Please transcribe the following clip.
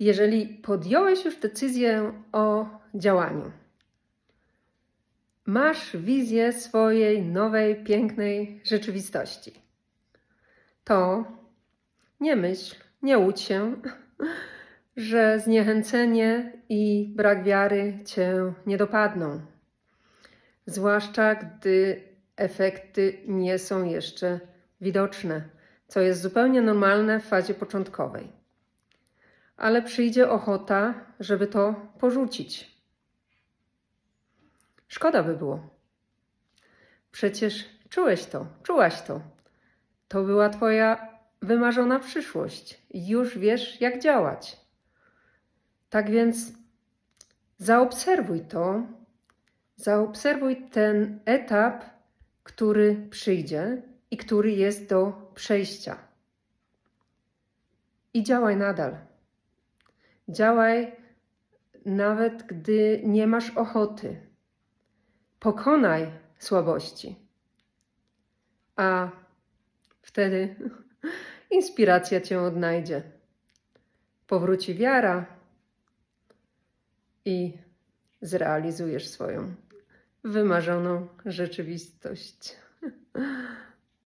Jeżeli podjąłeś już decyzję o działaniu, masz wizję swojej nowej, pięknej rzeczywistości, to nie myśl, nie łudź się, że zniechęcenie i brak wiary cię nie dopadną. Zwłaszcza gdy efekty nie są jeszcze widoczne, co jest zupełnie normalne w fazie początkowej. Ale przyjdzie ochota, żeby to porzucić. Szkoda by było. Przecież czułeś to, czułaś to. To była Twoja wymarzona przyszłość. Już wiesz, jak działać. Tak więc zaobserwuj to, zaobserwuj ten etap, który przyjdzie i który jest do przejścia. I działaj nadal. Działaj nawet gdy nie masz ochoty. Pokonaj słabości. A wtedy inspiracja cię odnajdzie. Powróci wiara i zrealizujesz swoją wymarzoną rzeczywistość.